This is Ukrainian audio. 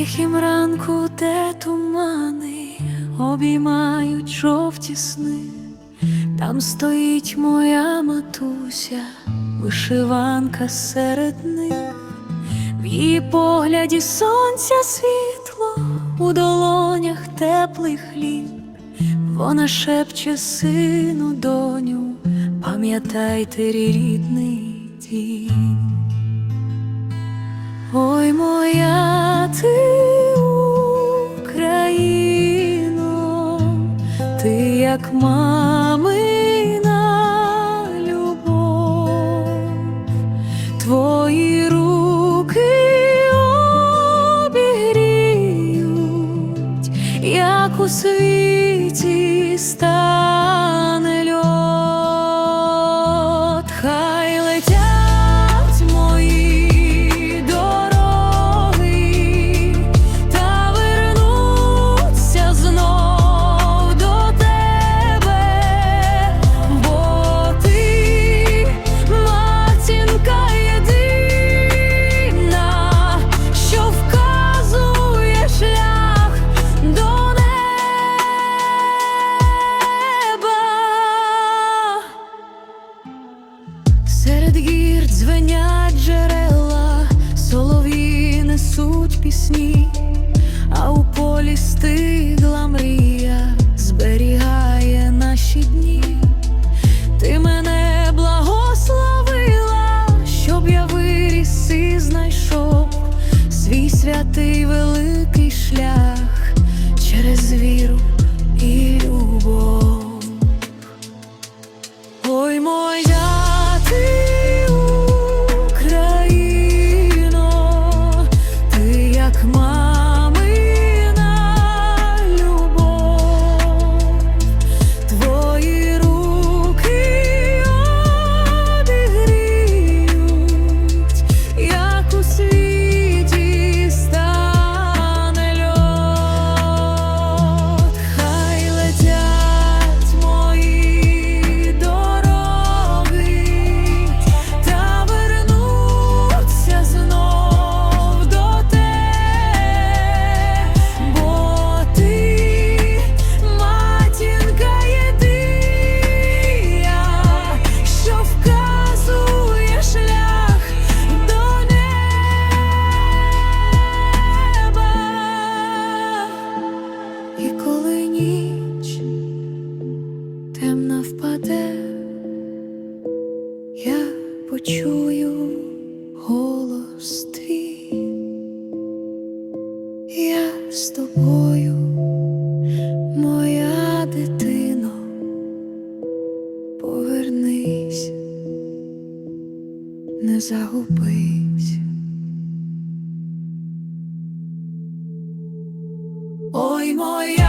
Тихім ранку, де тумани обіймають жовті сни, там стоїть моя матуся, вишиванка серед них, в її погляді сонця світло, у долонях теплий хліб, вона шепче сину, доню, пам'ятайте рідний дім. Ой, моя ти як мамина любов, твої руки обігріють, як у світі стане святий великий шлях через віру і любов. Ой, моя почую голос твій, я з тобою, моя дитино, повернись, не загубись. Ой, моя.